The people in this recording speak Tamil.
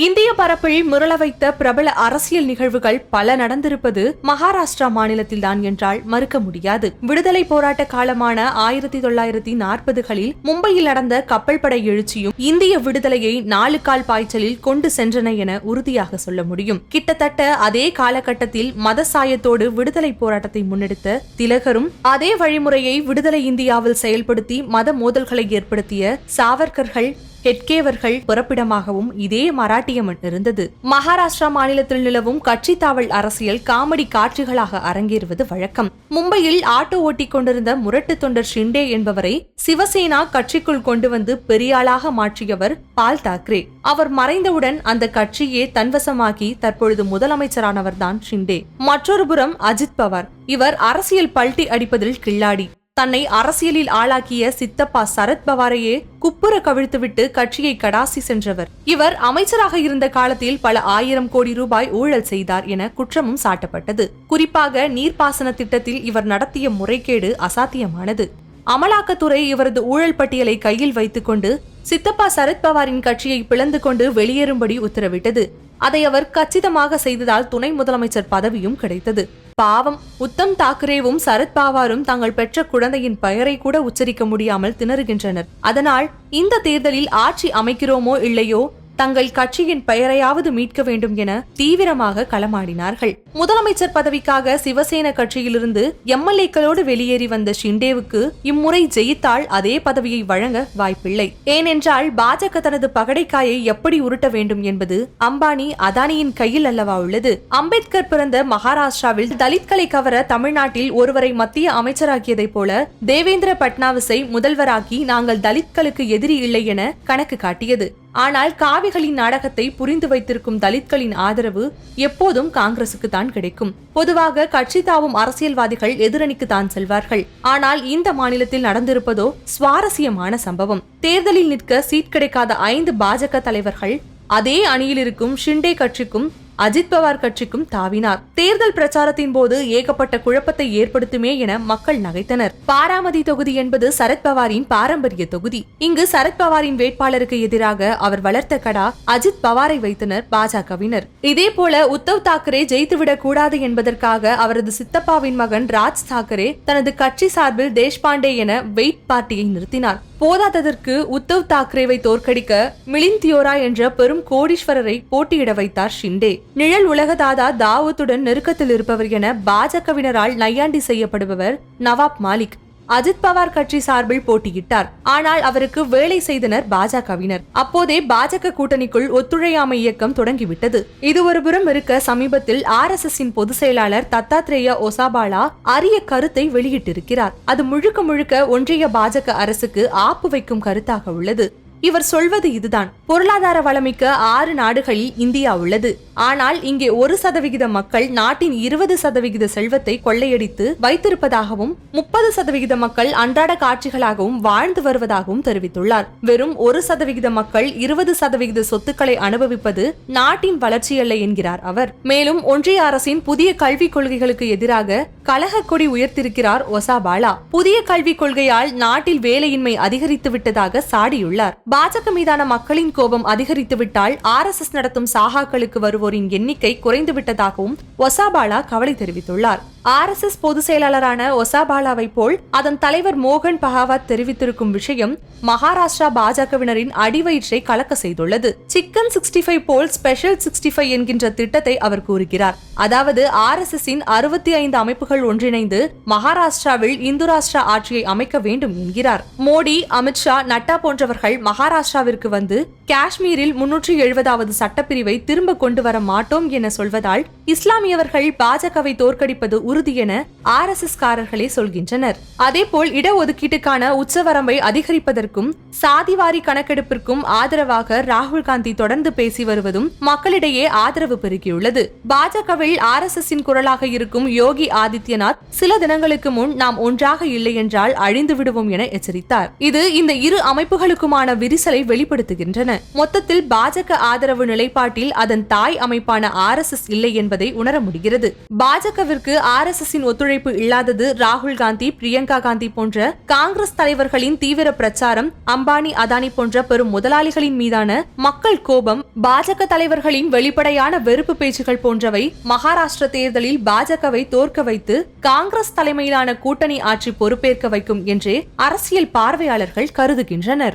இந்திய பரப்பில் முரள வைத்த பிரபல அரசியல் நிகழ்வுகள் பல நடந்திருப்பது மகாராஷ்டிரா மாநிலத்தில்தான் என்றால் மறுக்க முடியாது. விடுதலை போராட்ட காலமான ஆயிரத்தி தொள்ளாயிரத்தி நாற்பதுகளில் மும்பையில் நடந்த கப்பல் படை எழுச்சியும் இந்திய விடுதலையை நாலு கால் பாய்ச்சலில் கொண்டு சென்றன என உறுதியாக சொல்ல முடியும். கிட்டத்தட்ட அதே காலகட்டத்தில் மத சாயத்தோடு விடுதலை போராட்டத்தை முன்னெடுத்த திலகரும் அதே வழிமுறையை விடுதலை இந்தியாவில் செயல்படுத்தி மத மோதல்களை ஏற்படுத்திய சாவர்கர்கள் ஹெட்கேவர்கள் பிறப்பிடமாகவும் இதே மராட்டியம் இருந்தது. மகாராஷ்டிரா மாநிலத்தில் நிலவும் கட்சி தாவல் அரசியல் காமெடி காட்சிகளாக அரங்கேறுவது வழக்கம். மும்பையில் ஆட்டோ ஓட்டிக் கொண்டிருந்த முரட்டு தொண்டர் ஷிண்டே என்பவரை சிவசேனா கட்சிக்குள் கொண்டு வந்து பெரியாளாக மாற்றியவர் பால் தாக்கரே. அவர் மறைந்தவுடன் அந்த கட்சியே தன்வசமாகி தற்பொழுது முதலமைச்சரானவர்தான் ஷிண்டே. மற்றொரு புறம் அஜித் பவார். இவர் அரசியல் பல்ட்டி அடிப்பதில் கில்லாடி. தன்னை அரசியலில் ஆளாக்கிய சித்தப்பா சரத் பவாரையே குப்புற கவிழ்த்துவிட்டு கட்சியை கடாசி சென்றவர். இவர் அமைச்சராக இருந்த காலத்தில் பல ஆயிரம் கோடி ரூபாய் ஊழல் செய்தார் என குற்றமும் சாட்டப்பட்டது. குறிப்பாக நீர்ப்பாசன திட்டத்தில் இவர் நடத்திய முறைகேடு அசாத்தியமானது. அமலாக்கத்துறை இவரது ஊழல் பட்டியலை கையில் வைத்துக்கொண்டு சித்தப்பா சரத்பவாரின் கட்சியை பிளந்து கொண்டு வெளியேறும்படி உத்தரவிட்டது. அதை அவர் கச்சிதமாக செய்ததால் துணை முதலமைச்சர் பதவியும் கிடைத்தது. பாவம். உத்தம் தாக்கரேவும் சரத் பவாரும் தாங்கள் பெற்ற குழந்தையின் பெயரை கூட உச்சரிக்க முடியாமல் திணறுகின்றனர். அதனால் இந்த தேர்தலில் ஆட்சி அமைக்கிறோமோ இல்லையோ தங்கள் கட்சியின் பெயரையாவது மீட்க வேண்டும் என தீவிரமாக களமாடினார்கள். முதலமைச்சர் பதவிக்காக சிவசேன கட்சியிலிருந்து எம்எல்ஏக்களோடு வெளியேறி வந்த ஷிண்டேவுக்கு இம்முறை ஜெயித்தால் அதே பதவியை வழங்க வாய்ப்பில்லை. ஏனென்றால் பாஜக தனது பகடைக்காயை எப்படி உருட்ட வேண்டும் என்பது அம்பானி அதானியின் கையில் அல்லவா உள்ளது. அம்பேத்கர் பிறந்த மகாராஷ்டிராவில் தலித்களை கவர தமிழ்நாட்டில் ஒருவரை மத்திய அமைச்சராக்கியதைப் போல தேவேந்திர பட்னாவிஸை முதல்வராக்கி நாங்கள் தலித்களுக்கு எதிரி இல்லை என கணக்கு காட்டியது. ஆனால் காவிகளின் நாடகத்தை புரிந்து வைத்திருக்கும் தலித்களின் ஆதரவு எப்போதும் காங்கிரசுக்கு தான் கிடைக்கும். பொதுவாக கட்சி தாவும் அரசியல்வாதிகள் எதிரணிக்கு தான் செல்வார்கள். ஆனால் இந்த மாநிலத்தில் நடந்திருப்பதோ சுவாரஸ்யமான சம்பவம். தேர்தலில் நிற்க சீட் கிடைக்காத ஐந்து பாஜக தலைவர்கள் அதே அணியில் இருக்கும் ஷிண்டே கட்சிக்கும் அஜித் பவார் கட்சிக்கும் தாவினார். தேர்தல் பிரச்சாரத்தின் போது ஏகப்பட்ட குழப்பத்தை ஏற்படுத்துமே என மக்கள் நகைத்தனர். பாராமதி தொகுதி என்பது சரத்பவாரின் பாரம்பரிய தொகுதி. இங்கு சரத்பவாரின் வேட்பாளருக்கு எதிராக அவர் வளர்த்த கடா அஜித் பவாரை வைத்தனர் பாஜகவினர். இதே போல உத்தவ் தாக்கரே ஜெயித்துவிடக் கூடாது என்பதற்காக அவரது சித்தப்பாவின் மகன் ராஜ் தாக்கரே தனது கட்சி சார்பில் தேஷ்பாண்டே என வெயிட் பார்ட்டியை நிறுத்தினார். போதாததற்கு உத்தவ் தாக்கரேவை தோற்கடிக்க மிலிந்த் தியோரா என்ற பெரும் கோடீஸ்வரரை போட்டியிட வைத்தார் ஷிண்டே. நிழல் உலக தாதா தாவூத்துடன் நெருக்கத்தில் இருப்பவர் என பாஜகவினரால் நையாண்டி செய்யப்படுபவர் நவாப் மாலிக். அஜித் பவார் கட்சி சார்பில் போட்டியிட்டார். ஆனால் அவருக்கு வேலை செய்தனர் பாஜகவினர். அப்போதே பாஜக கூட்டணிக்குள் ஒத்துழையாமை இயக்கம் தொடங்கிவிட்டது. இது ஒருபுறம் இருக்க சமீபத்தில் ஆர் எஸ் எஸ் பொதுச் செயலாளர் தத்தாத்ரேய ஒசாபாலா அரிய கருத்தை வெளியிட்டிருக்கிறார். அது முழுக்க முழுக்க ஒன்றிய பாஜக அரசுக்கு ஆப்பு வைக்கும் கருத்தாக உள்ளது. இவர் சொல்வது இதுதான். பொருளாதார வளமிக்க ஆறு நாடுகளில் இந்தியா உள்ளது. ஆனால் இங்கே ஒரு சதவிகித மக்கள் நாட்டின் இருபது சதவிகித செல்வத்தை கொள்ளையடித்து வைத்திருப்பதாகவும் முப்பது சதவிகித மக்கள் அன்றாட காட்சிகளாகவும் வாழ்ந்து வருவதாகவும் தெரிவித்துள்ளார். வெறும் ஒரு சதவிகித மக்கள் இருபது சதவிகித சொத்துக்களை அனுபவிப்பது நாட்டின் வளர்ச்சியல்ல என்கிறார் அவர். மேலும் ஒன்றிய அரசின் புதிய கல்விக் கொள்கைகளுக்கு எதிராக கலக கொடி உயர்த்திருக்கிறார் ஒசாபாலா. புதிய கல்விக் கொள்கையால் நாட்டில் வேலையின்மை அதிகரித்து விட்டதாக சாடியுள்ளார். பாஜக மீதான மக்களின் கோபம் அதிகரித்துவிட்டால் ஆர் எஸ் எஸ் நடத்தும் சாகாக்களுக்கு வருவோரின் எண்ணிக்கை குறைந்துவிட்டதாகவும் ஒசாபாலா கவலை தெரிவித்துள்ளார். ஆர் எஸ் எஸ் பொதுச் செயலாளரான ஒசாபாலாவை போல் அதன் தலைவர் மோகன் பகாவத் தெரிவித்திருக்கும் விஷயம் மகாராஷ்டிரா பாஜகவினரின் அடிவயிற்றை கலக்க செய்துள்ளது. சிக்கன் சிக்ஸ்டி ஃபைவ் போல் ஸ்பெஷல் சிக்ஸ்டி ஃபைவ் என்கின்ற திட்டத்தை அவர் கூறுகிறார். அதாவது ஆர் எஸ் எஸ் அறுபத்தி ஐந்து அமைப்புகள் ஒன்றிணைந்து மகாராஷ்டிராவில் இந்து ராஷ்டிரா ஆட்சியை அமைக்க வேண்டும் என்கிறார். மோடி அமித்ஷா நட்டா போன்றவர்கள் மகாராஷ்டிராவிற்கு வந்து காஷ்மீரில் முன்னூற்றி எழுபதாவது சட்டப்பிரிவை திரும்ப கொண்டு வர மாட்டோம் என சொல்வதால் இஸ்லாமியவர்கள் பாஜகவை தோற்கடிப்பது உறுதி என ஆர் எஸ் எஸ் காரர்களே சொல்கின்றனர். அதேபோல் இடஒதுக்கீட்டுக்கான உச்சவரம்பை அதிகரிப்பதற்கும் சாதிவாரி கணக்கெடுப்பிற்கும் ஆதரவாக ராகுல் காந்தி தொடர்ந்து பேசி வருவதும் மக்களிடையே ஆதரவு பெருகியுள்ளது. பாஜகவில் ஆர் எஸ் எஸ் குரலாக இருக்கும் யோகி ஆதித்யநாத் சில தினங்களுக்கு முன் நாம் ஒன்றாக இல்லை என்றால் அழிந்து விடுவோம் என எச்சரித்தார். இது இந்த இரு அமைப்புகளுக்குமான விரிசலை வெளிப்படுத்துகின்றன. மொத்தத்தில் பாஜக ஆதரவு நிலைப்பாட்டில் அதன் தாய் அமைப்பான ஆர் எஸ் எஸ் இல்லை என்பதை உணர முடிகிறது. பாஜகவிற்கு ஆர் ஆர் எஸ் எஸ் ஒத்துழைப்பு இல்லாதது ராகுல் காந்தி பிரியங்கா காந்தி போன்ற காங்கிரஸ் தலைவர்களின் தீவிர பிரச்சாரம் அம்பானி அதானி போன்ற பெரும் முதலாளிகளின் மீதான மக்கள் கோபம் பாஜக தலைவர்களின் வெளிப்படையான வெறுப்பு பேச்சுகள் போன்றவை மகாராஷ்டிர தேர்தலில் பாஜகவை தோற்க வைத்து காங்கிரஸ் தலைமையிலான கூட்டணி ஆட்சி பொறுப்பேற்க வைக்கும் என்றே அரசியல் பார்வையாளர்கள் கருதுகின்றனர்.